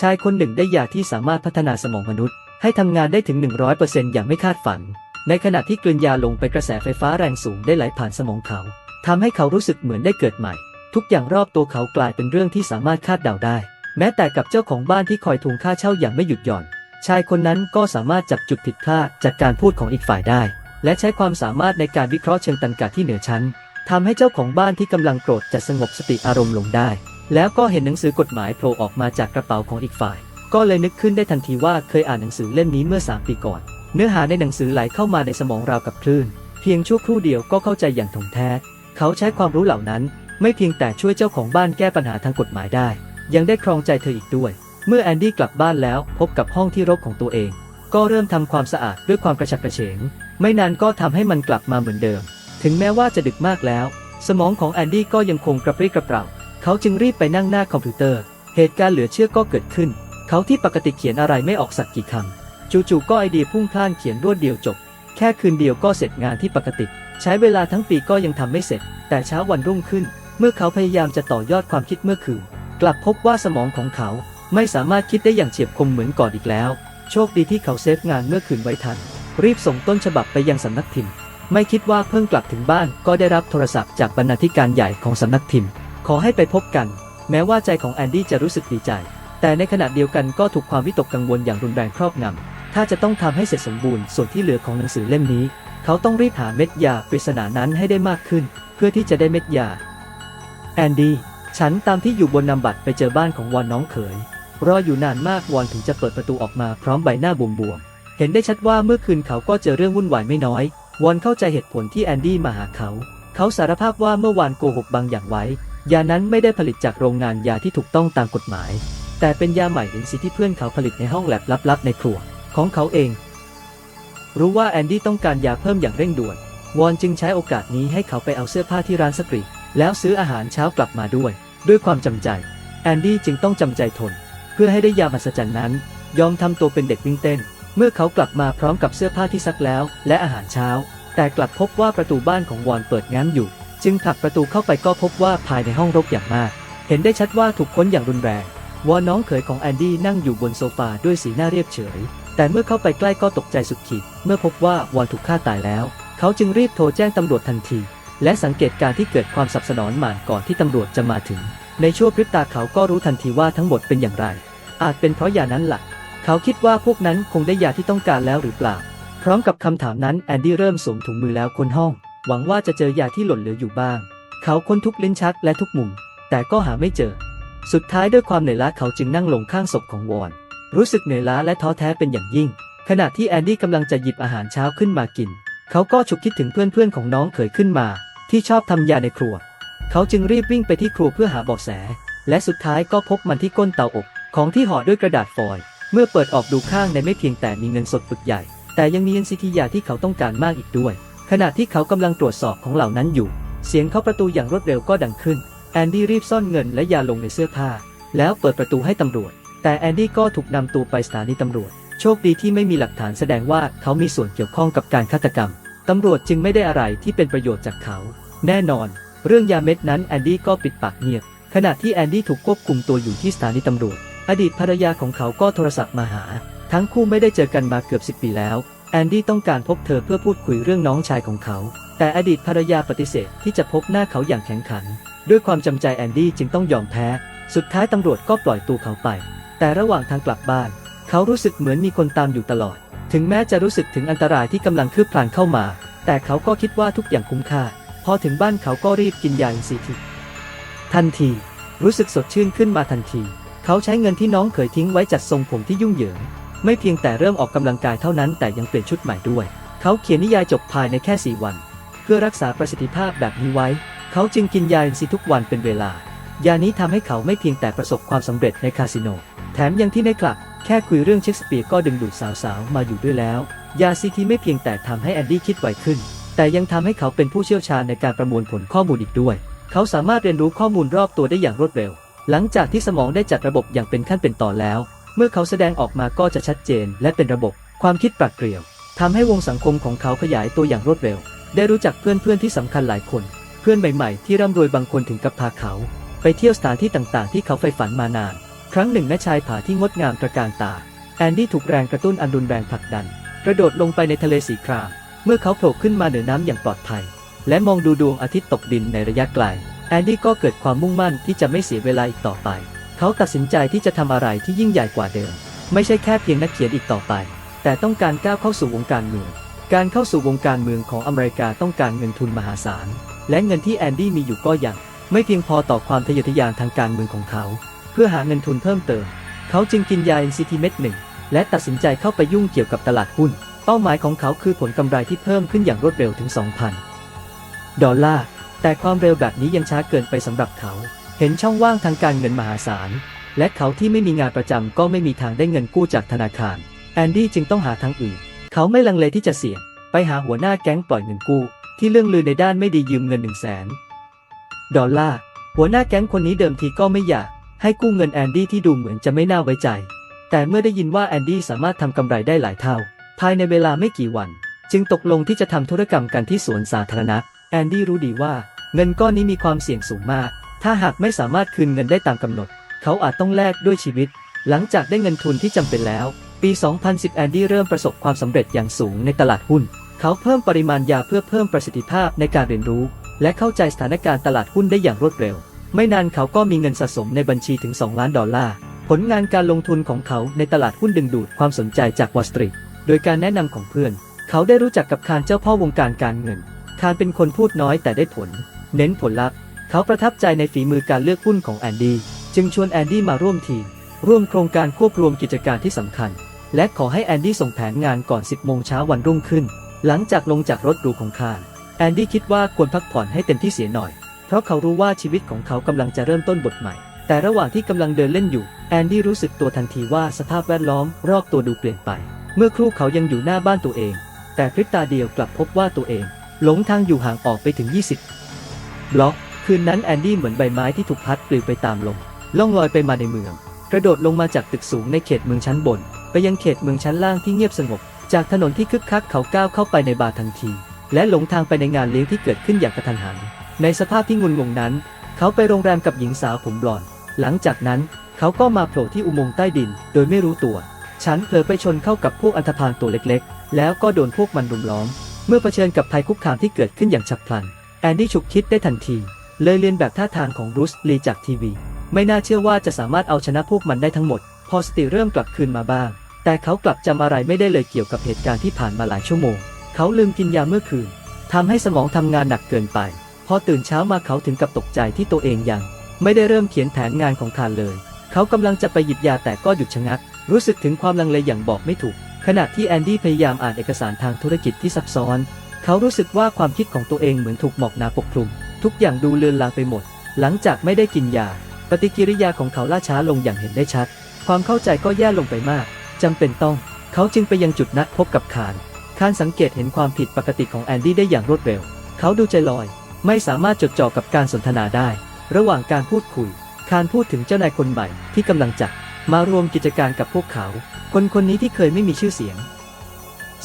ชายคนหนึ่งได้ยาที่สามารถพัฒนาสมองมนุษย์ ให้ทำงานได้ถึง 100%อย่างไม่คาดฝัน ในขณะที่กลืนยาลงไปกระแสไฟฟ้าแรงสูงได้ไหลผ่านสมองเขาทำให้เขารู้สึกเหมือนได้เกิดใหม่ ทุกอย่างรอบตัวเขากลายเป็นเรื่องที่สามารถคาดเดาได้ แม้แต่กับเจ้าของบ้านที่คอยทวงค่าเช่าอย่างไม่หยุดหย่อน ชายคนนั้นก็สามารถจับจุดผิดพลาดจากการพูดของอีกฝ่ายได้ และใช้ความสามารถในการวิเคราะห์เชิงตรรกะที่เหนือชั้นทำให้เจ้าของบ้านที่กำลังโกรธจะสงบสติอารมณ์ลงได้ แล้วก็เห็นหนังสือกฎหมายโผล่ออกมาจากกระเป๋าของอีกฝ่าย ก็เลยนึกขึ้นได้ทันทีว่าเคยอ่านหนังสือเล่มนี้เมื่อ 3 ปีก่อน เนื้อหาในหนังสือไหลเข้ามาในสมองราวกับคลื่น เพียงชั่วครู่เดียวก็เข้าใจอย่างถ่องแท้ เขาใช้ความรู้เหล่านั้น ไม่เพียงแต่ช่วยเจ้าของบ้านแก้ปัญหาทางกฎหมายได้ ยังได้ครองใจเธออีกด้วย เมื่อแอนดี้กลับบ้านแล้วพบกับห้องที่รกของตัวเอง ก็เริ่มทำความสะอาดด้วยความกระฉับกระเฉง ไม่นานก็ทำให้มันกลับมาเหมือนเดิม ถึงแม้ว่าจะดึกมากแล้ว สมองของแอนดี้ก็ยังคงกระปรี้กระเปร่า เขาจึงรีบไปนั่งหน้าคอมพิวเตอร์ เหตุการณ์เหลือเชื่อก็เกิดขึ้น เขาที่ปกติเขียนอะไรไม่ออกสักกี่คำจู่ๆก็ไอเดียพุ่งพล่านเขียนรวดเดียวจบ แค่คืนเดียวก็เสร็จงานที่ปกติ ใช้เวลาทั้งปีก็ยังทำไม่เสร็จ แต่เช้าวันรุ่งขึ้น เมื่อเขาพยายามจะต่อยอดความคิดเมื่อคืนกลับพบว่าสมองของเขาไม่สามารถคิดได้อย่างเฉียบคมเหมือนก่อนอีกแล้ว โชคดีที่เขาเซฟงานเมื่อคืนไว้ทัน รีบส่งต้นฉบับไปยังสำนักพิมพ์ ไม่คิดว่าเพิ่งกลับถึงบ้านก็ได้รับโทรศัพท์จากบรรณาธิการใหญ่ของสำนักพิมพ์ ขอให้ไปพบกัน แม้ว่าใจของแอนดี้จะรู้สึกดีใจ แต่ในขณะเดียวกันก็ถูกความวิตกกังวลอย่างรุนแรงครอบงำ ถ้าจะต้องทำให้เสร็จสมบูรณ์ส่วนที่เหลือของหนังสือเล่มนี้ เขาต้องรีบหาเม็ดยาปริศนานั้นให้ได้มากขึ้น เพื่อที่จะได้เม็ดยา แอนดี้ ฉันตามที่อยู่บนนำบัตรไปเจอบ้านของวอนน้องเขย รออยู่นานมากวอนถึงจะเปิดประตูออกมาพร้อมใบหน้าบวมๆ เห็นได้ชัดว่าเมื่อคืนเขาก็เจอเรื่องวุ่นวายไม่น้อย วอนเข้าใจเหตุผลที่แอนดี้มาหาเขา เขาสารภาพว่าเมื่อวานโกหกบางอย่างไว้ ยานั้นไม่ได้ผลิตจากโรงงานยาที่ถูกต้องตามกฎหมาย แต่เป็นยาใหม่เห็นสิที่เพื่อนเขาผลิตในห้องแลบลับๆในครัวของเขาเอง รู้ว่าแอนดี้ต้องการยาเพิ่มอย่างเร่งด่วน วอนจึงใช้โอกาสนี้ให้เขาไปเอาเสื้อผ้าที่ร้านสตรีแล้วซื้ออาหารเช้ากลับมาด้วย ด้วยความจำใจ แอนดี้จึงต้องจำใจทน เพื่อให้ได้ยามหัศจรรย์นั้น ยอมทำตัวเป็นเด็กวิ่งเต้น เมื่อเขากลับมาพร้อมกับเสื้อผ้าที่ซักแล้ว และอาหารเช้า แต่กลับพบว่าประตูบ้านของวอนเปิดง้างอยู่ จึงผลักประตูเข้าไปก็พบว่าภายในห้องรกอย่างมาก เห็นได้ชัดว่าถูกค้นอย่างรุนแรงวอน้องเขยของแอนดี้นั่งอยู่บนโซฟาด้วยสีหน้าเรียบเฉย แต่เมื่อเข้าไปใกล้ก็ตกใจสุดขีด เมื่อพบว่าวอนถูกฆ่าตายแล้ว เขาจึงรีบโทรแจ้งตำรวจทันที และสังเกตการที่เกิดความสับสนอนหมานก่อนที่ตำรวจจะมาถึง ในชั่วพริบตาเขาก็รู้ทันทีว่าทั้งหมดเป็นอย่างไร อาจเป็นเพราะยานั้นหล่ะ เขาคิดว่าพวกนั้นคงได้ยาที่ต้องการแล้วหรือเปล่า พร้อมกับคำถามนั้นแอนดี้เริ่มสวมถุงมือแล้วค้นห้อง หวังว่าจะเจอยาที่หล่นเหลืออยู่บ้าง เขาค้นทุกลิ้นชักและทุกมุม แต่ก็หาไม่เจอ สุดท้ายด้วยความเหนื่อยล้าเขาจึงนั่งลงข้างศพของวอน รู้สึกเหนื่อยล้าและท้อแท้เป็นอย่างยิ่ง ขณะที่แอนดี้กำลังจะหยิบอาหารเช้าขึ้นมากิน เขาก็ฉุกคิดถึงเพื่อนๆของน้องเขยขึ้นมา ที่ชอบทำยาในครัว เขาจึงรีบวิ่งไปที่ครัวเพื่อหาเบาะแส และสุดท้ายก็พบมันที่ก้นเตาอบของที่ห่อด้วยกระดาษฟอยล์เมื่อเปิดออกดูข้างในไม่เพียงแต่มีเงินสดปึกใหญ่ แต่ยังมีเงินสิทธิยาที่เขาต้องการมากอีกด้วย ขณะที่เขากำลังตรวจสอบของเหล่านั้นอยู่ เสียงเข้าประตูอย่างรวดเร็วก็ดังขึ้น แอนดี้รีบซ่อนเงินและยาลงในเสื้อผ้า แล้วเปิดประตูให้ตำรวจ แต่แอนดี้ก็ถูกนำตัวไปสถานีตำรวจ โชคดีที่ไม่มีหลักฐานแสดงว่าเขามีส่วนเกี่ยวข้องกับการฆาตกรรม ตำรวจจึงไม่ได้อะไรที่เป็นประโยชน์จากเขา แน่นอน เรื่องยาเม็ดนั้นแอนดี้ก็ปิดปากเงียบ ขณะที่แอนดี้ถูกควบคุมตัวอยู่ที่สถานีตำรวจ อดีตภรรยาของเขาก็โทรศัพท์มาหา ทั้งคู่ไม่ได้เจอกันมาเกือบ10ปีแล้ว อนดี้ต้องการพบเธอเพื่อพูดคุยเรื่องน้องชายของเขา แต่อดีตภรรยาปฏิเสธที่จะพบหน้าเขาอย่างแข็งขัน ด้วยความจำใจแอนดี้จึงต้องยอมแพ้ สุดท้ายตำรวจก็ปล่อยตัวเขาไป แต่ระหว่างทางกลับบ้าน เขารู้สึกเหมือนมีคนตามอยู่ตลอด ถึงแม้จะรู้สึกถึงอันตรายที่กำลังคืบคลานเข้ามา แต่เขาก็คิดว่าทุกอย่างคุ้มค่า พอถึงบ้านเขาก็รีบกินยาอินทรีย์ทิพย์ทันที รู้สึกสดชื่นขึ้นมาทันที เขาใช้เงินที่น้องเคยทิ้งไว้จัดทรงผมที่ยุ่งเหยิง ไม่เพียงแต่เริ่มออกกำลังกายเท่านั้นแต่ยังเปลี่ยนชุดใหม่ด้วย เขาเขียนนิยายจบภายในแค่ 4 วัน เพื่อรักษาประสิทธิภาพแบบนี้ไว้ เขาจึงกินยาอินทรีย์ทุกวันเป็นเวลา ยานี้ทำให้เขาไม่เพียงแต่ประสบความสำเร็จในคาสิโน แถมยังที่ในคลับ แค่คุยเรื่องเชคสเปียร์ก็ดึงดูดสาวๆมาอยู่ด้วยแล้ว ยาซีทีไม่เพียงแต่ทำให้แอนดี้คิดไวขึ้น แต่ยังทำให้เขาเป็นผู้เชี่ยวชาญในการประมวลผลข้อมูลอีกด้วย เขาสามารถเรียนรู้ข้อมูลรอบตัวได้อย่างรวดเร็ว หลังจากที่สมองได้จัดระบบอย่างเป็นขั้นเป็นตอนแล้ว เมื่อเขาแสดงออกมาก็จะชัดเจน และเป็นระบบ ความคิดปรัดเปรียวทำให้วงสังคมของเขาขยายตัวอย่างรวดเร็ว ได้รู้จักเพื่อนๆที่สำคัญหลายคน เพื่อนใหม่ๆที่ร่ำรวยบางคนถึงกับพาเขา ไปเที่ยวสถานที่ต่างๆ ที่เขาใฝ่ฝันมานาน ครั้งหนึ่งณชายผาที่งดงามตระการตา แอนดี้ถูกแรงกระตุ้นอันรุนแรงผลักดัน กระโดดลงไปในทะเลสีคราม เมื่อเขาโผล่ขึ้นมาเหนือน้ำอย่างปลอดภัย และมองดูดวงอาทิตย์ตกดินในระยะไกล แอนดี้ก็เกิดความมุ่งมั่นที่จะไม่เสียเวลาอีกต่อไป เขาตัดสินใจที่จะทำอะไรที่ยิ่งใหญ่กว่าเดิม ไม่ใช่แค่เพียงนักเขียนอีกต่อไป แต่ต้องการก้าวเข้าสู่วงการเมือง การเข้าสู่วงการเมืองของอเมริกาต้องการเงินทุนมหาศาล และเงินที่แอนดี้มีอยู่ก็ยังไม่เพียงพอต่อความทะเยอทะยานทางการเมืองของเขา เพื่อหาเงินทุนเพิ่มเติม เขาจึงกินยา NCT เม็ดหนึ่งและตัดสินใจเข้าไปยุ่งเกี่ยวกับตลาดหุ้น เป้าหมายของเขาคือผลกำไรที่เพิ่มขึ้นอย่างรวดเร็วถึง 2,000 ดอลลาร์ แต่ความเร็วแบบนี้ยังช้าเกินไปสำหรับเขา เห็นช่องว่างทางการเงินมหาศาล และเขาที่ไม่มีงานประจำก็ไม่มีทางได้เงินกู้จากธนาคาร แอนดี้จึงต้องหาทางอื่น เขาไม่ลังเลที่จะเสี่ยง ไปหาหัวหน้าแก๊งปล่อยเงินกู้ ที่เรื่องลือในด้านไม่ดียืมเงิน1 0 0 0 0แสนดอลลาร์ หัวหน้าแก๊งคนนี้เดิมทีก็ไม่อยากให้กู้เงินแอนดี้ที่ดูเหมือนจะไม่น่าไว้ใจ แต่เมื่อได้ยินว่าแอนดี้สามารถทำกำไรได้หลายเท่า ภายในเวลาไม่กี่วัน จึงตกลงที่จะทำธุรกรรมกันที่สวนสาธารณะ แอนดี้รู้ดีว่า เงินก้อนนี้มีความเสี่ยงสูงมาก ถ้าหากไม่สามารถคืนเงินได้ตามกำหนด เขาอาจต้องแลกด้วยชีวิต หลังจากได้เงินทุนที่จำเป็นแล้ว ปี 2010 แอนดี้เริ่มประสบความสำเร็จอย่างสูงในตลาดหุ้น เขาเพิ่มปริมาณยาเพื่อเพิ่มประสิทธิภาพในการเรียนรู้ และเข้าใจสถานการณ์ตลาดหุ้นได้อย่างรวดเร็ว ไม่นานเขาก็มีเงินสะสมในบัญชีถึง 2 ล้านดอลลาร์ ผลงานการลงทุนของเขาในตลาดหุ้นดึงดูดความสนใจจากวอลสตรีทโดยการแนะนำของเพื่อน เขาได้รู้จักกับคารเจ้าพ่อวงการการเงิน คารเป็นคนพูดน้อยแต่ได้ผล เน้นผลลัพธ์ เขาประทับใจในฝีมือการเลือกหุ้นของแอนดี้จึงชวนแอนดี้มาร่วมทีม ร่วมโครงการควบรวมกิจการที่สำคัญ และขอให้แอนดี้ส่งแผนงานก่อน 10 โมงเช้าวันรุ่งขึ้น หลังจากลงจากรถหรูของคารแอนดี้คิดว่าควรพักผ่อนให้เต็มที่เสียหน่อย เพราะเขารู้ว่าชีวิตของเขากำลังจะเริ่มต้นบทใหม่ แต่ระหว่างที่กำลังเดินเล่นอยู่ แอนดี้รู้สึกตัวทันทีว่าสภาพแวดล้อมรอบตัวดูเปลี่ยนไป เมื่อครู่เขายังอยู่หน้าบ้านตัวเอง แต่พริบตาเดียวกลับพบว่าตัวเอง หลงทางอยู่ห่างออกไปถึง 20 บล็อก คืนนั้นแอนดี้เหมือนใบไม้ที่ถูกพัดปลิวไปตามลมล่องลอยไปมาในเมือง กระโดดลงมาจากตึกสูงในเขตเมืองชั้นบน ไปยังเขตเมืองชั้นล่างที่เงียบสงบ จากถนนที่คึกคักเขาก้าวเข้าไปในบาร์ทันที และหลงทางไปในงานเลี้ยงที่เกิดขึ้นอย่างกระทันหัน ในสภาพที่งุนงงนั้น เขาไปโรงแรมกับหญิงสาวผมบลอนด์หลังจากนั้นเขาก็มาโผล่ที่อุโมงค์ใต้ดิน โดยไม่รู้ตัว ฉันเผลอไปชนเข้ากับพวกอันธพาลตัวเล็กๆ แล้วก็โดนพวกมันรุมล้อม เมื่อเผชิญกับภัยคุกคามที่เกิดขึ้นอย่างฉับพลัน แอนดี้ฉุกคิดได้ทันที เลยเรียนแบบท่าทางของบรูซลีจากทีวี ไม่น่าเชื่อว่าจะสามารถเอาชนะพวกมันได้ทั้งหมด พอสติเริ่มกลับคืนมาบ้าง แต่เขากลับจำอะไรไม่ได้เลยเกี่ยวกับเหตุการณ์ที่ผ่านมาหลายชั่วโมง เขาลืมกินยาเมื่อคืนทำให้สมองทำงานหนักเกินไป พอตื่นเช้ามาเขาถึงกับตกใจที่ตัวเองยัง ไม่ได้เริ่มเขียนแผนงานของคานเลย เขากำลังจะไปหยิบยาแต่ก็หยุดชะงัก รู้สึกถึงความลังเลอย่างบอกไม่ถูก ขณะที่แอนดี้พยายามอ่านเอกสารทางธุรกิจที่ซับซ้อน เขารู้สึกว่าความคิดของตัวเองเหมือนถูกหมอกหนาปกคลุม ทุกอย่างดูเลือนลางไปหมด หลังจากไม่ได้กินยา ปฏิกิริยาของเขาล่าช้าลงอย่างเห็นได้ชัด ความเข้าใจก็แย่ลงไปมากจำเป็นต้อง เขาจึงไปยังจุดนัดพบกับคานคานสังเกตเห็นความผิดปกติของแอนดี้ได้อย่างรวดเร็ว เขาดูใจลอย ไม่สามารถจดจ่อกับการสนทนาได้ ระหว่างการพูดคุย คานพูดถึงเจ้านายคนใหม่ที่กำลังจะมารวมกิจการกับพวกเขา คนคนนี้ที่เคยไม่มีชื่อเสียง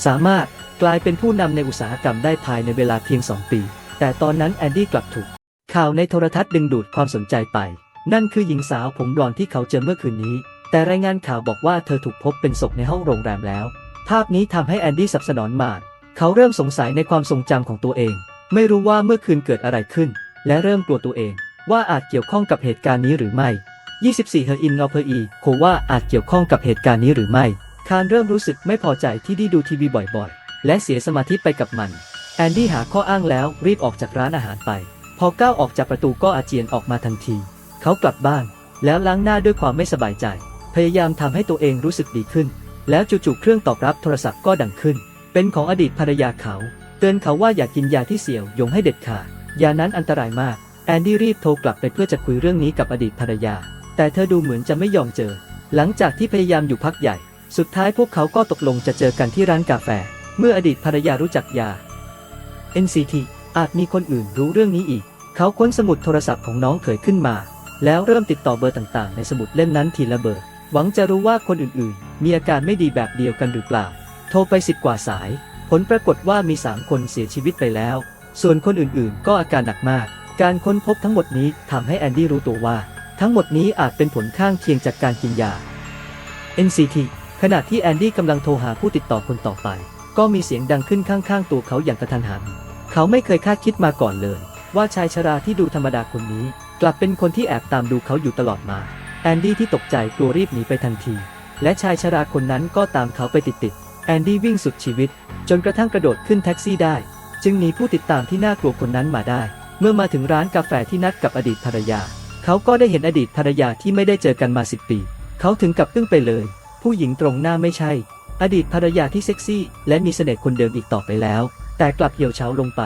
สามารถกลายเป็นผู้นำในอุตสาหกรรมได้ภายในเวลาเพียง2ปี แต่ตอนนั้นแอนดี้กลับถูก ข่าวในโทรทัศน์ดึงดูดความสนใจไป นั่นคือหญิงสาวผมบลอนด์ที่เขาเจอเมื่อคืนนี้ แต่รายงานข่าวบอกว่าเธอถูกพบเป็นศพในห้องโรงแรมแล้ว ภาพนี้ทำให้แอนดี้สับสนอนมาก เขาเริ่มสงสัยในความทรงจำของตัวเอง ไม่รู้ว่าเมื่อคืนเกิดอะไรขึ้น และเริ่มกลัวตัวเอง ว่าอาจเกี่ยวข้องกับเหตุการณ์นี้หรือไม่ 24เฮอร์อินนอเพออีโคว่าอาจเกี่ยวข้องกับเหตุการณ์นี้หรือไม่ คารเริ่มรู้สึกไม่พอใจที่ได้ดูทีวีบ่อยๆ และเสียสมาธิไปกับมัน แอนดี้หาข้ออ้างแล้วรีบออกจากร้านอาหารไป พอก้าวออกจากประตูก็อาเจียนออกมาทันที เขากลับบ้าน แล้วล้างหน้าด้วยความไม่สบายใจ พยายามทำให้ตัวเองรู้สึกดีขึ้น แล้วจู่ๆเครื่องตอบรับโทรศัพท์ก็ดังขึ้น เป็นของอดีตภรรยาเขา เตือนเขาว่าอย่ากกินยาที่เสี่ยวยงให้เด็ดขาดยานั้นอันตรายมาก แอนดี้รีบโทรกลับไปเพื่อจะคุยเรื่องนี้กับอดีตภรรยา แต่เธอดูเหมือนจะไม่ยอมเจอ หลังจากที่พยายามอยู่พักใหญ่ สุดท้ายพวกเขาก็ตกลงจะเจอกันที่ร้านกาแฟ เมื่ออดีตภรรยารู้จักยา NCT อาจมีคนอื่นรู้เรื่องนี้อีก เขาค้นสมุดโทรศัพท์ของน้องเขยขึ้นมา แล้วเริ่มติดต่อเบอร์ต่างๆ ในสมุดเล่มนั้นทีละเบอร์ หวังจะรู้ว่าคนอื่นๆ มีอาการไม่ดีแบบเดียวกันหรือเปล่า โทรไปสิบกว่าสาย ผลปรากฏว่ามีสามคนเสียชีวิตไปแล้ว ส่วนคนอื่นๆ ก็อาการหนักมาก การค้นพบทั้งหมดนี้ทำให้แอนดี้รู้ตัวว่า ทั้งหมดนี้อาจเป็นผลข้างเคียงจากการกินยา NCT ขณะที่แอนดี้กำลังโทรหาผู้ติดต่อคนต่อไป ก็มีเสียงดังขึ้นข้างๆ ตัวเขาอย่างกระทันหัน เขาไม่เคยคาดคิดมาก่อนเลย ว่าชายชราที่ดูธรรมดาคนนี้ กลับเป็นคนที่แอบตามดูเขาอยู่ตลอดมา แอนดี้ที่ตกใจกลัวรีบหนีไปทันที และชายชราคนนั้นก็ตามเขาไปติดๆ แอนดี้วิ่งสุดชีวิต จนกระทั่งกระโดดขึ้นแท็กซี่ได้ จึงหนีผู้ติดตามที่น่ากลัวคนนั้นมาได้ เมื่อมาถึงร้านกาแฟที่นัดกับอดีตภรรยา เขาก็ได้เห็นอดีตภรรยาที่ไม่ได้เจอกันมาสิบปี เขาถึงกับตึ้งไปเลย ผู้หญิงตรงหน้าไม่ใช่ อดีตภรรยาที่เซ็กซี่ และมีเสน่ห์คนเดิมอีกต่อไปแล้ว แต่กลับเหี่ยวเฉาลงไป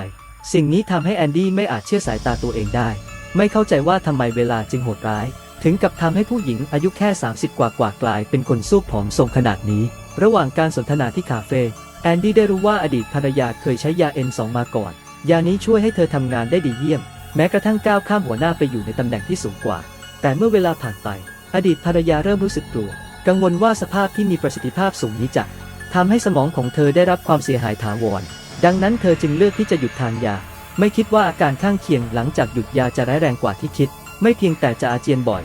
สิ่งนี้ทำให้แอนดี้ไม่อาจเชื่อสายตาตัวเองได้ ไม่เข้าใจว่าทำไมเวลาจึงโหดร้าย ถึงกับทำให้ผู้หญิงอายุแค่ 30 กว่ากว่ากลายเป็นคนสู้ผอมทรงขนาดนี้ ระหว่างการสนทนาที่คาเฟ่แอนดี้ได้รู้ว่าอดีตภรรยาเคยใช้ยา N2 มาก่อน ยานี้ช่วยให้เธอทำงานได้ดีเยี่ยม แม้กระทั่งก้าวข้ามหัวหน้าไปอยู่ในตำแหน่งที่สูงกว่า แต่เมื่อเวลาผ่านไป อดีตภรรยาเริ่มรู้สึกกลัว กังวลว่าสภาพที่มีประสิทธิภาพสูงนี้จะทำให้สมองของเธอได้รับความเสียหายถาวร ดังนั้นเธอจึงเลือกที่จะหยุดทานยา ไม่คิดว่าอาการข้างเคียงหลังจากหยุดยาจะร้ายแรงกว่าที่คิด ไม่เพียงแต่จะอาเจียนบ่อย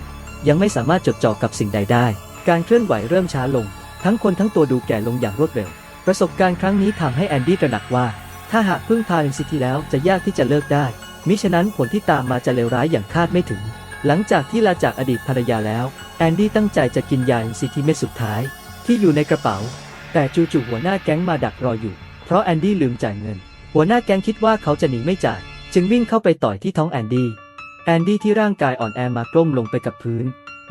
ยังไม่สามารถจดจ่อกับสิ่งใดได้ การเคลื่อนไหวเริ่มช้าลง ทั้งคนทั้งตัวดูแก่ลงอย่างรวดเร็ว ประสบการณ์ครั้งนี้ทำให้แอนดี้ตระหนักว่า ถ้าหากพึ่งพาอินซิทีแล้วจะยากที่จะเลิกได้ มิฉะนั้นผลที่ตามมาจะเลวร้ายอย่างคาดไม่ถึง หลังจากที่ลาจากอดีตภรรยาแล้วแอนดี้ตั้งใจจะกินยาอินซิทีเม็ดสุดท้าย ที่อยู่ในกระเป๋า แต่จู่ๆหัวหน้าแก๊งมาดักรออยู่ เพราะแอนดี้ลืมจ่ายเงิน หัวหน้าแก๊งคิดว่าเขาจะหนีไม่จ่าย จึงวิ่งเข้าไปต่อยที่ท้องแอนดี้แอนดี้ที่ร่างกายอ่อนแอมากล้มลงไปกับพื้น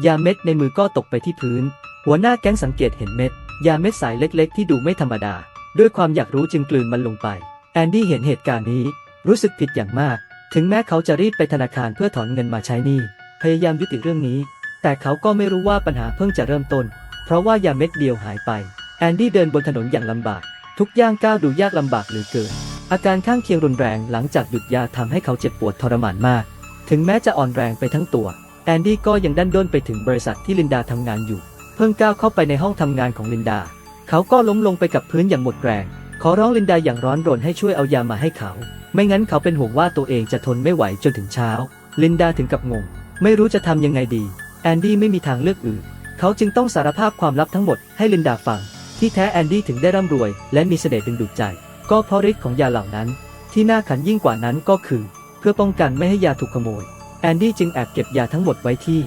ยาเม็ดในมือก็ตกไปที่พื้น หัวหน้าแก๊งสังเกตเห็นเม็ด ยาเม็ดสายเล็กๆ ที่ดูไม่ธรรมดา ด้วยความอยากรู้จึงกลืนมันลงไป แอนดี้เห็นเหตุการณ์นี้ รู้สึกผิดอย่างมาก ถึงแม้เขาจะรีบไปธนาคารเพื่อถอนเงินมาใช้หนี้ พยายามยุติเรื่องนี้ แต่เขาก็ไม่รู้ว่าปัญหาเพิ่งจะเริ่มต้น เพราะว่ายาเม็ดเดียวหายไป แอนดี้เดินบนถนนอย่างลำบาก ทุกย่างก้าวดูยากลำบากเหลือเกิน อาการข้างเคียงรุนแรงหลังจากหยุดยาทำให้เขาเจ็บปวดทรมานมาก ถึงแม้จะอ่อนแรงไปทั้งตัว แอนดี้ก็ยังดันด้นไปถึงบริษัทที่ลินดาทำงานอยู่ เพิ่งก้าวเข้าไปในห้องทำงานของลินดา เขาก็ล้มลงไปกับพื้นอย่างหมดแรง ขอร้องลินดาอย่างร้อนรนให้ช่วยเอายามาให้เขา ไม่งั้นเขาเป็นห่วงว่าตัวเองจะทนไม่ไหวจนถึงเช้า ลินดาถึงกับงง ไม่รู้จะทำยังไงดี แอนดี้ไม่มีทางเลือกอื่น เขาจึงต้องสารภาพความลับทั้งหมดให้ลินดาฟัง ที่แท้แอนดี้ถึงได้ร่ำรวย และมีเสน่ห์ดึงดูดใจ ก็เพราะฤทธิ์ของยาเหล่านั้น ที่น่าขันยิ่งกว่านั้นก็คือ เพื่อป้องกันไม่ให้ยาถูกขโมย แอนดี้จึงแอบเก็บยาทั้งหมดไว้ที่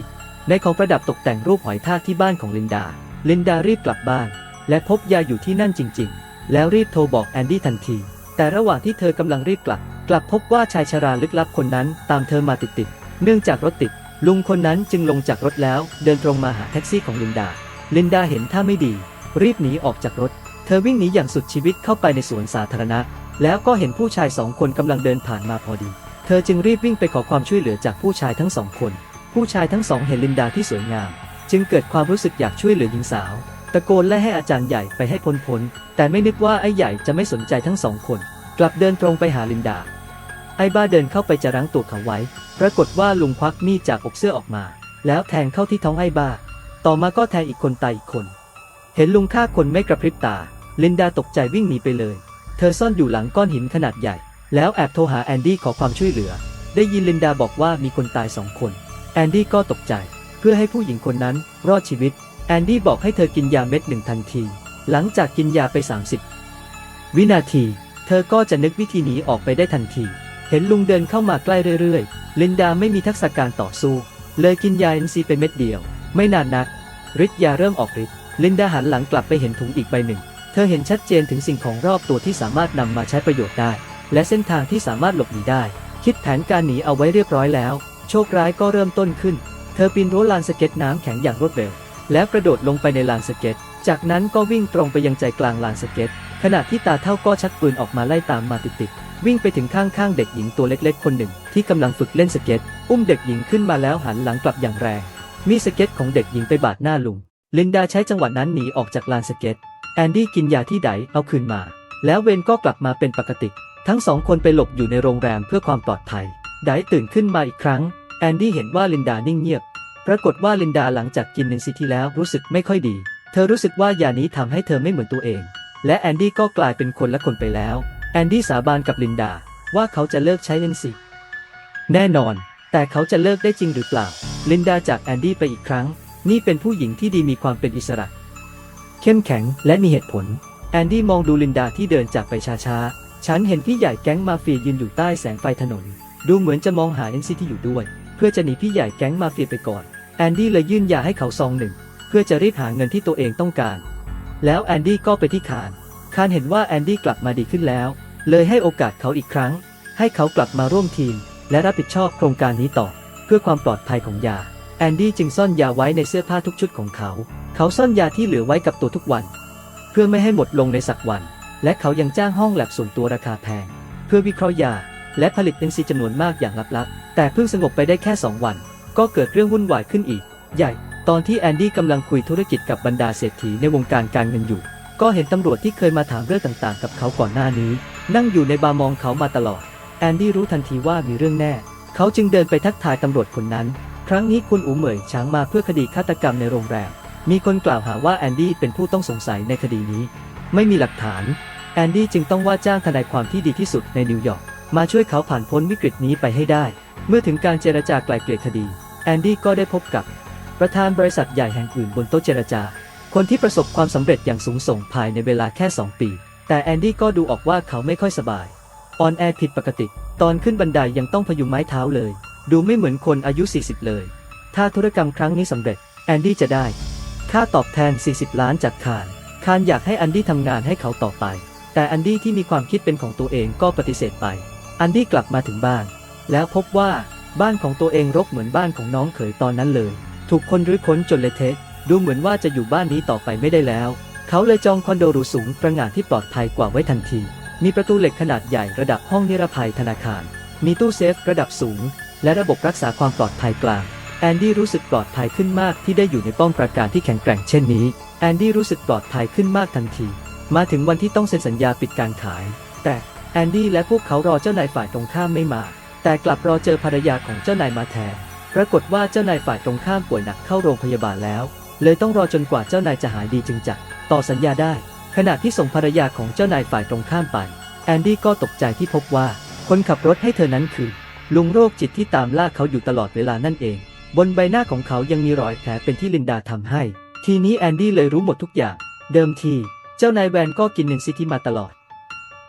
ในของประดับตกแต่งรูปหอยทากที่บ้านของลินดา ลินดารีบกลับบ้าน และพบยาอยู่ที่นั่นจริง ๆ แล้วรีบโทรบอกแอนดี้ทันที แต่ระหว่างที่เธอกำลังรีบกลับ กลับพบว่าชายชราลึกลับคนนั้นตามเธอมาติดๆเนื่องจากรถติด ลุงคนนั้นจึงลงจากรถแล้วเดินตรงมาหาแท็กซี่ของลินดา ลินดาเห็นท่าไม่ดี รีบหนีออกจากรถ เธอวิ่งหนีอย่างสุดชีวิตเข้าไปในสวนสาธารณะ แล้วก็เห็นผู้ชายสองคนกำลังเดินผ่านมาพอดี เธอจึงรีบวิ่งไปขอความช่วยเหลือจากผู้ชายทั้งสองคน ผู้ชายทั้งสองเห็นลินดาที่สวยงาม จึงเกิดความรู้สึกอยากช่วยเหลือหญิงสาว ตะโกนและให้อาจารย์ใหญ่ไปให้พ้นพ้นแต่ไม่นึกว่าไอ้ใหญ่จะไม่สนใจทั้งสองคน กลับเดินตรงไปหาลินดา ไอ้บ้าเดินเข้าไปจะรั้งตัวเขาไว้ ปรากฏว่าลุงควักมีดจากอกเสื้อออกมา แล้วแทงเข้าที่ท้องไอ้บ้า ต่อมาก็แทงอีกคนตายอีกคน เห็นลุงฆ่าคนไม่กระพริบตา ลินดาตกใจวิ่งหนีไปเลย เธอซ่อนอยู่หลังก้อนหินขนาดใหญ่ แล้วแอบโทรหาแอนดี้ขอความช่วยเหลือ ได้ยินลินดาบอกว่ามีคนตายสองคน แอนดี้ก็ตกใจ เพื่อให้ผู้หญิงคนนั้นรอดชีวิต แอนดี้บอกให้เธอกินยาเม็ดหนึ่งทันที หลังจากกินยาไป 30 วินาที เธอก็จะนึกวิธีหนีออกไปได้ทันที เห็นลุงเดินเข้ามาใกล้เรื่อยๆ ลินดาไม่มีทักษะการต่อสู้ เลยกินยาเอ็นซีไปเม็ดเดียว ไม่นานนักฤทธิ์ยาเริ่มออกฤทธิ์ลินดาหันหลังกลับไปเห็นถุงอีกใบหนึ่ง เธอเห็นชัดเจนถึงสิ่งของรอบตัวที่สามารถนำมาใช้ประโยชน์ได้ และเส้นทางที่สามารถหลบหนีได้ คิดแผนการหนีเอาไว้เรียบร้อยแล้ว โชคร้ายก็เริ่มต้นขึ้น เธอปีนรั้วลานสเก็ตน้ำแข็งอย่างรวดเร็ว แล้วกระโดดลงไปในลานสเก็ต จากนั้นก็วิ่งตรงไปยังใจกลางลานสเก็ต ขณะที่ตาเท่าก็ชักปืนออกมาไล่ตามมาติดๆ วิ่งไปถึงข้างๆเด็กหญิงตัวเล็กๆ คนหนึ่ง ที่กำลังฝึกเล่นสเก็ต อุ้มเด็กหญิงขึ้นมาแล้วหันหลังกลับอย่างแรง มีสเก็ตของเด็กหญิงไปบาดหน้าลุง ลินดาใช้จังหวะนั้นหนีออกจากลานสเก็ต แอนดี้กินยาที่ไดเอาคืนมา แล้วเวนก็กลับมาเป็นปกติ ทั้งสองคนไปหลบอยู่ในโรงแรมเพื่อความปลอดภัย ไดตื่นขึ้นมาอีกครั้ง แอนดี้เห็นว่าลินดานิ่งเงียบ ปรากฏว่าลินดาหลังจากกินนินซิทีแล้วรู้สึกไม่ค่อยดี เธอรู้สึกว่ายานี้ทำให้เธอไม่เหมือนตัวเอง และแอนดี้ก็กลายเป็นคนละคนไปแล้ว แอนดี้สาบานกับลินดาว่าเขาจะเลิกใช้เลนสิแน่นอน แต่เขาจะเลิกได้จริงหรือเปล่า ลินดาจากแอนดี้ไปอีกครั้ง นี่เป็นผู้หญิงที่ดีมีความเป็นอิสระ เข้มแข็งและมีเหตุผล แอนดี้มองดูลินดาที่เดินจากไปช้าๆ ฉันเห็นพี่ใหญ่แก๊งมาเฟียยืนอยู่ใต้แสงไฟถนน ดูเหมือนจะมองหาเอ็นซีที่อยู่ด้วย เพื่อจะหนีพี่ใหญ่แก๊งมาเฟียไปก่อน แอนดี้เลยยื่นยาให้เขาซองหนึ่ง เพื่อจะรีบหาเงินที่ตัวเองต้องการ แล้วแอนดี้ก็ไปที่คานคานเห็นว่าแอนดี้กลับมาดีขึ้นแล้ว เลยให้โอกาสเขาอีกครั้ง ให้เขากลับมาร่วมทีม และรับผิดชอบโครงการนี้ต่อ เพื่อความปลอดภัยของยา แอนดี้จึงซ่อนยาไว้ในเสื้อผ้าทุกชุดของเขา เขาซ่อนยาที่เหลือไว้กับตัวทุกวัน เพื่อไม่ให้หมดลงในสักวัน และเขายังจ้างห้องแลบส่วนตัวราคาแพง เพื่อวิเคราะห์ยา และผลิตเอนซีจำนวนมากอย่างลับๆ แต่เพิ่งสงบไปได้แค่ 2 วัน ก็เกิดเรื่องวุ่นวายขึ้นอีก ใหญ่ ตอนที่แอนดี้กำลังคุยธุรกิจกับบรรดาเศรษฐีในวงการการเงินอยู่ ก็เห็นตำรวจที่เคยมาถามเรื่องต่างๆ กับเขาก่อนหน้านี้ นั่งอยู่ในบาร์มองเขามาตลอด แอนดี้รู้ทันทีว่ามีเรื่องแน่ เขาจึงเดินไปทักทายตำรวจคนนั้น ครั้งนี้คุณอูเหมยช้างมาเพื่อคดีฆาตกรรมในโรงแรม มีคนกล่าวหาว่าแอนดี้เป็นผู้ต้องสงสัยในคดีนี้ ไม่มีหลักฐาน แอนดี้จึงต้องว่าจ้างทนายความที่ดีที่สุดในนิวยอร์กมาช่วยเขาผ่านพ้นวิกฤตนี้ไปให้ได้ เมื่อถึงการเจรจากลายเกลี่ยคดี แอนดี้ก็ได้พบกับ ประธานบริษัทใหญ่แห่งอื่นบนโต๊ะเจรจา คนที่ประสบความสำเร็จอย่างสูงส่งภายในเวลาแค่ 2 ปี แต่แอนดี้ก็ดูออกว่าเขาไม่ค่อยสบายออนแอร์ผิดปกติ ตอนขึ้นบันไดยังต้องพยุงไม้เท้าเลย ดูไม่เหมือนคนอายุ 40 เลย ถ้าธุรกรรมครั้งนี้สำเร็จ แอนดี้จะได้ ค่าตอบแทน 40 ล้านจากคานคานอยากให้อันดี้ทำงานให้เขาต่อไป แต่อันดี้ที่มีความคิดเป็นของตัวเองก็ปฏิเสธไปอันดี้กลับมาถึงบ้าน แล้วพบว่าบ้านของตัวเองรกเหมือนบ้านของน้องเขยตอนนั้นเลย ถูกคนรื้อค้นจนเละเทะดูเหมือนว่าจะอยู่บ้านนี้ต่อไปไม่ได้แล้ว เขาเลยจองคอนโดหรูสูงประหง่านที่ปลอดภัยกว่าไว้ทันที มีประตูเหล็กขนาดใหญ่ระดับห้องนิรภัยธนาคาร มีตู้เซฟระดับสูง และระบบรักษาความปลอดภัยกลาง แอนดี้รู้สึกปลอดภัยขึ้นมากที่ได้อยู่ในป้อมปราการที่แข็งแกร่งเช่นนี้ แอนดี้รู้สึกปลอดภัยขึ้นมากทันที มาถึงวันที่ต้องเซ็นสัญญาปิดการขาย แต่แอนดี้และพวกเขารอเจ้านายฝ่ายตรงข้ามไม่มา แต่กลับรอเจอภรรยาของเจ้านายมาแทน ปรากฏว่าเจ้านายฝ่ายตรงข้ามป่วยหนักเข้าโรงพยาบาลแล้ว เลยต้องรอจนกว่าเจ้านายจะหายดีจึงจะต่อสัญญาได้ ขณะที่ส่งภรรยาของเจ้านายฝ่ายตรงข้ามไป แอนดี้ก็ตกใจที่พบว่า คนขับรถให้เธอนั้นคือ ลุงโรคจิตที่ตามล่าเขาอยู่ตลอดเวลานั่นเอง บนใบหน้าของเขายังมีรอยแผลเป็นที่ลินดาทำให้ ทีนี้แอนดี้เลยรู้หมดทุกอย่าง เดิมที เจ้านายแวนก็กินเนนซิตี้มาตลอด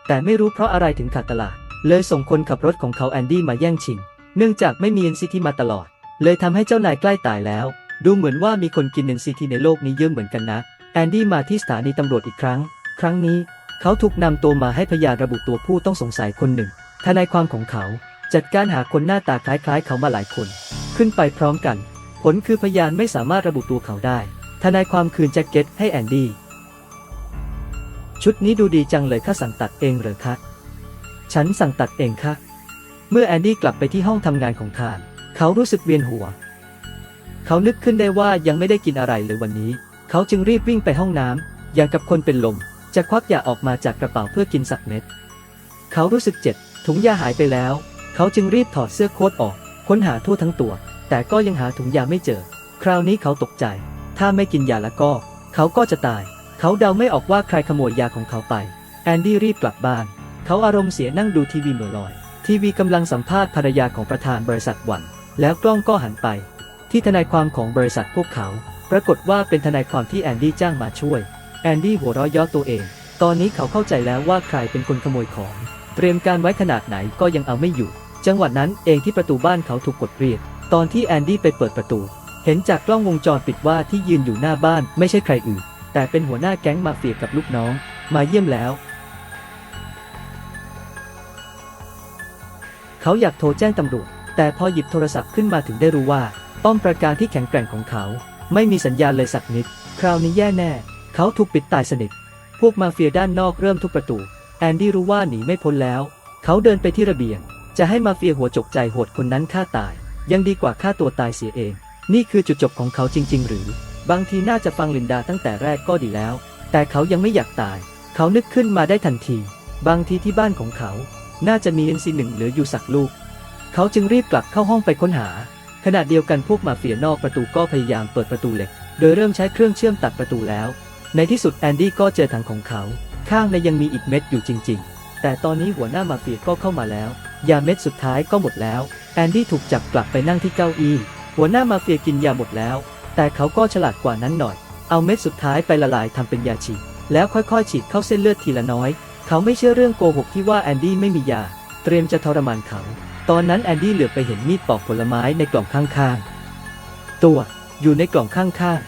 แต่ไม่รู้เพราะอะไรถึงขาดตลาด เลยส่งคนขับรถของเขาแอนดี้มาแย่งชิง เนื่องจากไม่มีเนนซิตี้มาตลอด เลยทำให้เจ้านายใกล้ตายแล้ว ดูเหมือนว่ามีคนกินเนนซิตี้ในโลกนี้เยอะเหมือนกันนะ แอนดี้มาที่สถานีตำรวจอีกครั้ง ครั้งนี้เขาถูกนำตัวมาให้พยานระบุตัวผู้ต้องสงสัยคนหนึ่ง ทนายความของเขา จัดการหาคนหน้าตาคล้ายๆ เขามาหลายคน ขึ้นไปพร้อมกัน ผลคือพยานไม่สามารถระบุตัวเขาได้ ทนายความคืนแจ็คเก็ตให้แอนดี้ ชุดนี้ดูดีจังเลยข้าสั่งตัดเองเหรอคะ ฉันสั่งตัดเองค่ะ เมื่อแอนดี้กลับไปที่ห้องทำงานของคานเขารู้สึกเวียนหัว เขานึกขึ้นได้ว่ายังไม่ได้กินอะไรเลยวันนี้ เขาจึงรีบวิ่งไปห้องน้ำอย่างกับคนเป็นลม จะควักยาออกมาจากกระเป๋าเพื่อกินสักเม็ด เขารู้สึกเจ็บถุงยาหายไปแล้ว เขาจึงรีบถอดเสื้อโค้ทออก ค้นหาทั่วทั้งตัว แต่ก็ยังหาถุงยาไม่เจอ คราวนี้เขาตกใจ ถ้าไม่กินยาแล้วก็ เขาก็จะตาย เขาเดาไม่ออกว่าใครขโมยยาของเขาไป แอนดี้รีบกลับบ้าน เขาอารมณ์เสียนั่งดูทีวีเหม่อลอย ทีวีกำลังสัมภาษณ์ภรรยาของประธานบริษัทวัน แล้วกล้องก็หันไป ที่ทนายความของบริษัทพวกเขา ปรากฏว่าเป็นทนายความที่แอนดี้จ้างมาช่วย แอนดี้หัวเราะย่อตัวเอง ตอนนี้เขาเข้าใจแล้วว่าใครเป็นคนขโมยของ เตรียมการไว้ขนาดไหนก็ยังเอาไม่อยู่ จังหวะนั้นเองที่ประตูบ้านเขาถูกกดเรียก ตอนที่แอนดี้ไปเปิดประตู เห็นจากกล้องวงจรปิดว่าที่ยืนอยู่หน้าบ้านไม่ใช่ใครอื่น แต่เป็นหัวหน้าแก๊งมาเฟียกับลูกน้อง มาเยี่ยมแล้วเขาอยากโทรแจ้งตำรวจ แต่พอหยิบโทรศัพท์ขึ้นมาถึงได้รู้ว่า ป้อมปราการที่แข็งแกร่งของเขา ไม่มีสัญญาณเลยสักนิด คราวนี้แย่แน่ เขาถูกปิดตายสนิท พวกมาเฟียด้านนอกเริ่มทุบประตู แอนดี้รู้ว่าหนีไม่พ้นแล้ว เขาเดินไปที่ระเบียง จะให้มาเฟียหัวจกใจโหดคนนั้นฆ่าตาย ยังดีกว่าฆ่าตัวตายเสียเอง นี่คือจุดจบของเขาจริง ๆ หรือ บางทีน่าจะฟังลินดาตั้งแต่แรกก็ดีแล้ว แต่เขายังไม่อยากตาย เขานึกขึ้นมาได้ทันที บางทีที่บ้านของเขา น่าจะมีเอ็นซีหนึ่งเหลืออยู่สักลูก เขาจึงรีบกลับเข้าห้องไปค้นหา ขณะเดียวกันพวกมาเฟียนอกประตูก็พยายามเปิดประตูเหล็ก โดยเริ่มใช้เครื่องเชื่อมตัดประตูแล้ว ในที่สุดแอนดี้ก็เจอถังของเขา ข้างในยังมีอีกเม็ดอยู่จริง ๆ แต่ตอนนี้หัวหน้ามาเฟียก็เข้ามาแล้ว ยาเม็ดสุดท้ายก็หมดแล้ว แอนดี้ถูกจับกลับไปนั่งที่เก้าอี้ หัวหน้ามาเฟียกินยาหมดแล้ว แต่เขาก็ฉลาดกว่านั้นหน่อย เอาเม็ดสุดท้ายไปละลายทำเป็นยาฉีด แล้วค่อยๆ ฉีดเข้าเส้นเลือดทีละน้อย เขาไม่เชื่อเรื่องโกหกที่ว่าแอนดี้ไม่มียา เตรียมจะทรมานเขา ตอนนั้นแอนดี้เหลือไปเห็นมีดปอกผลไม้ในกล่องข้างๆ ตัวอยู่ในกล่องข้าง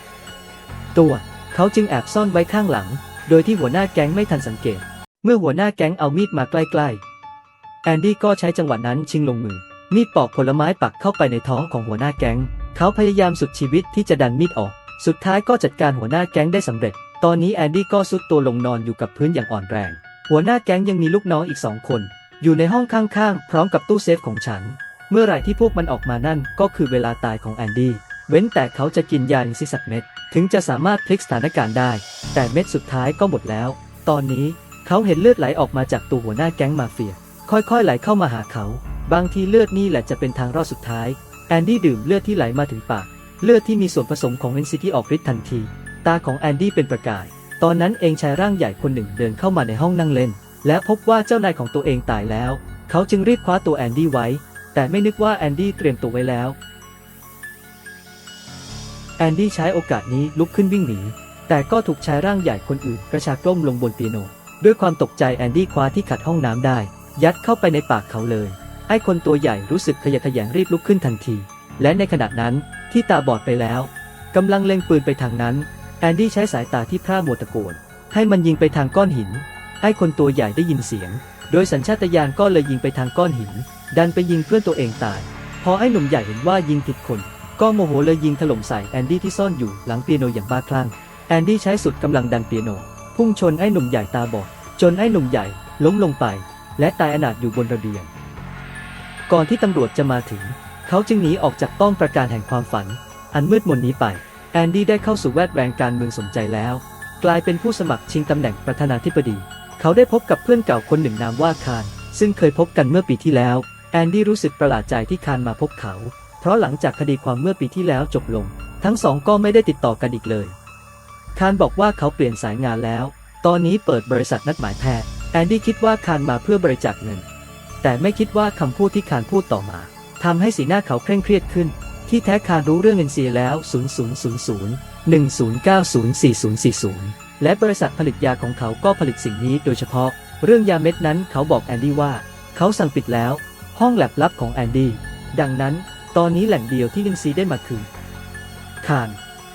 ๆ ตัวเขาจึงแอบซ่อนไว้ข้างหลัง โดยที่หัวหน้าแก๊งไม่ทันสังเกต เมื่อหัวหน้าแก๊งเอามีดมาใกล้ๆ แอนดี้ก็ใช้จังหวะนั้นชิงลงมือ มีดปอกผลไม้ปักเข้าไปในท้องของหัวหน้าแก๊ง เขาพยายามสุดชีวิตที่จะดันมีดออก สุดท้ายก็จัดการหัวหน้าแก๊งได้สำเร็จ ตอนนี้แอนดี้ก็ซุดตัวลงนอนอยู่กับพื้นอย่างอ่อนแรง หัวหน้าแก๊งยังมีลูกน้องอีกสองคน อยู่ในห้องข้างๆ พร้อมกับตู้เซฟของฉัน เมื่อไหร่ที่พวกมันออกมานั่นก็คือเวลาตายของแอนดี้ เว้นแต่เขาจะกินยาอินซิสักเม็ด ถึงจะสามารถพลิกสถานการณ์ได้ แต่เม็ดสุดท้ายก็หมดแล้ว ตอนนี้เขาเห็นเลือดไหลออกมาจากตัวหัวหน้าแก๊งมาเฟีย ค่อยๆ ไหลเข้ามาหาเขา บางทีเลือดนี่แหละจะเป็นทางรอดสุดท้าย แอนดี้ดื่มเลือดที่ไหลมาถึงปาก เลือดที่มีส่วนผสมของเอนซิที่ออกฤทธิ์ทันที ตาของแอนดี้เป็นประกาย ตอนนั้นเองชายร่างใหญ่คนหนึ่งเดินเข้ามาในห้องนั่งเล่น และพบว่าเจ้านายของตัวเองตายแล้ว เขาจึงรีบคว้าตัวแอนดี้ไว้ แต่ไม่นึกว่าแอนดี้เตรียมตัวไว้แล้ว แอนดี้ใช้โอกาสนี้ลุกขึ้นวิ่งหนี แต่ก็ถูกชายร่างใหญ่คนอื่นกระชากล้มลงบนเปียโน ด้วยความตกใจแอนดี้คว้าที่ขัดห้องน้ำได้ ยัดเข้าไปในปากเขาเลย ไอ้คนตัวใหญ่รู้สึกขยะแขยงรีบลุกขึ้นทันที และในขณะนั้นที่ตาบอดไปแล้วกำลังเล็งปืนไปทางนั้น แอนดี้ใช้สายตาที่พร่ามัวตะโกนให้มันยิงไปทางก้อนหิน ไอ้คนตัวใหญ่ได้ยินเสียง โดยสัญชาตญาณก็เลยยิงไปทางก้อนหิน ดันไปยิงเพื่อนตัวเองตาย พอไอ้หนุ่มใหญ่เห็นว่ายิงผิดคน ก็โมโหเลยยิงถล่มใส่แอนดี้ที่ซ่อนอยู่หลังเปียโนอย่างบ้าคลั่ง แอนดี้ใช้สุดกำลังดันเปียโน พุ่งชนไอ้หนุ่มใหญ่ตาบอด จนไอ้หนุ่มใหญ่ล้มลงไป และตายอนาถอยู่บนระเบียง ก่อนที่ตำรวจจะมาถึง เขาจึงหนีออกจากป้อมประการแห่งความฝัน อันมืดมนนี้ไป แอนดี้ได้เข้าสู่แวดวงการเมืองสมใจแล้ว กลายเป็นผู้สมัครชิงตำแหน่งประธานาธิบดี เขาได้พบกับเพื่อนเก่าคนหนึ่งนามว่าคารซึ่งเคยพบกันเมื่อปีที่แล้ว แอนดี้รู้สึกประหลาดใจที่คารมาพบเขา เพราะหลังจากคดีความเมื่อปีที่แล้วจบลง ทั้งสองก็ไม่ได้ติดต่อกันอีกเลย คารบอกว่าเขาเปลี่ยนสายงานแล้ว ตอนนี้เปิดบริษัทนัดหมายแพทย์ แอนดี้คิดว่าคารมาเพื่อบริจาคเงิน แต่ไม่คิดว่าคำพูดที่คารพูดต่อมา ทำให้สีหน้าเขาเคร่งเครียดขึ้น ที่แท้คารรู้เรื่องเงินเสียแล้ว 0000 10904040 และบริษัทผลิตยาของเขาก็ผลิตสิ่งนี้โดยเฉพาะ เรื่องยาเม็ดนั้นเขาบอกแอนดี้ว่า เขาสั่งปิดแล้ว ห้องแลบลับของแอนดี้ดังนั้น ตอนนี้แหล่งเดียวที่ลินซีได้มาคือคาร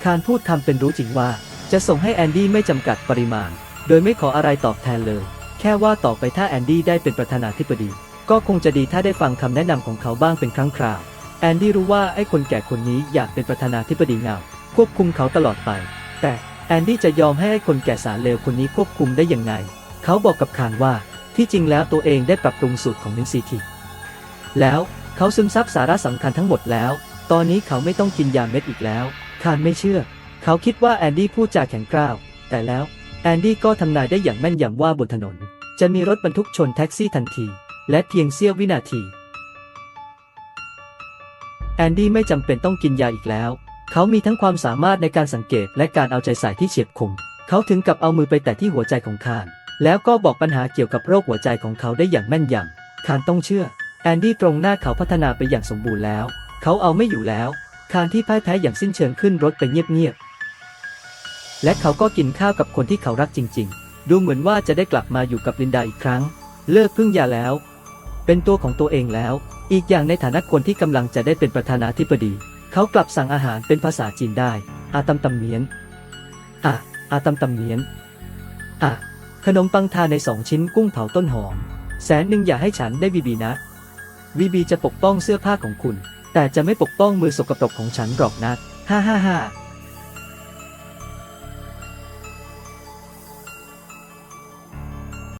คารพูดทำเป็นรู้จริงว่า จะส่งให้แอนดี้ไม่จำกัดปริมาณ โดยไม่ขออะไรตอบแทนเลย แค่ว่าต่อไปถ้าแอนดี้ได้เป็นประธานาธิบดี ก็คงจะดีถ้าได้ฟังคำแนะนำของเขาบ้างเป็นครั้งคราว แอนดี้รู้ว่าไอ้คนแก่คนนี้อยากเป็นประธานาธิบดีเงาควบคุมเขาตลอดไป แต่ อนดี้จะยอมให้คนแก่สารเลวคนนี้ควบคุมได้ยังไง เขาบอกกับคารว่าที่จริงแล้วตัวเองได้ปรับปรุงสูตรของนินซีทีแล้วเขาซึมซับสาระสำคัญทั้งหมดแล้ว ตอนนี้เขาไม่ต้องกินยาเม็ดอีกแล้วคารไม่เชื่อ เขาคิดว่าแอนดี้พูดจาแข็งกร้าว แต่แล้วแอนดี้ก็ทำนายได้อย่างแม่นยำว่าบนถนน จะมีรถบรรทุกชนแท็กซี่ทันที และเพียงเสี้ยววินาที แอนดี้ไม่จำเป็นต้องกินยาอีกแล้ว เขามีทั้งความสามารถในการสังเกตและการเอาใจใส่ที่เฉียบคม เขาถึงกับเอามือไปแตะที่หัวใจของคานแล้วก็บอกปัญหาเกี่ยวกับโรคหัวใจของเขาได้อย่างแม่นยำคานต้องเชื่อ แอนดี้ตรงหน้าเขาพัฒนาไปอย่างสมบูรณ์แล้ว เขาเอาไม่อยู่แล้ว คานที่พ่ายแพ้อย่างสิ้นเชิงขึ้นรถไปเงียบๆ และเขาก็กินข้าวกับคนที่เขารักจริง ๆ ดูเหมือนว่าจะได้กลับมาอยู่กับลินดาอีกครั้ง เลิกพึ่งยาแล้ว เป็นตัวของตัวเองแล้ว อีกอย่างในฐานะคนที่กำลังจะได้เป็นประธานาธิบดี เขากลับสั่งอาหารเป็นภาษาจีนได้ อาตำตำเมียนอะอาตำตำเมียนอะขนมปังทาในสองชิ้นกุ้งเผาต้นหอม แสนหนึ่งอย่าให้ฉันได้บีบีนะวีบีจะปกป้องเสื้อผ้าของคุณ แต่จะไม่ปกป้องมือสกปรกของฉันหรอกนะ ฮ่าฮ่าฮ่า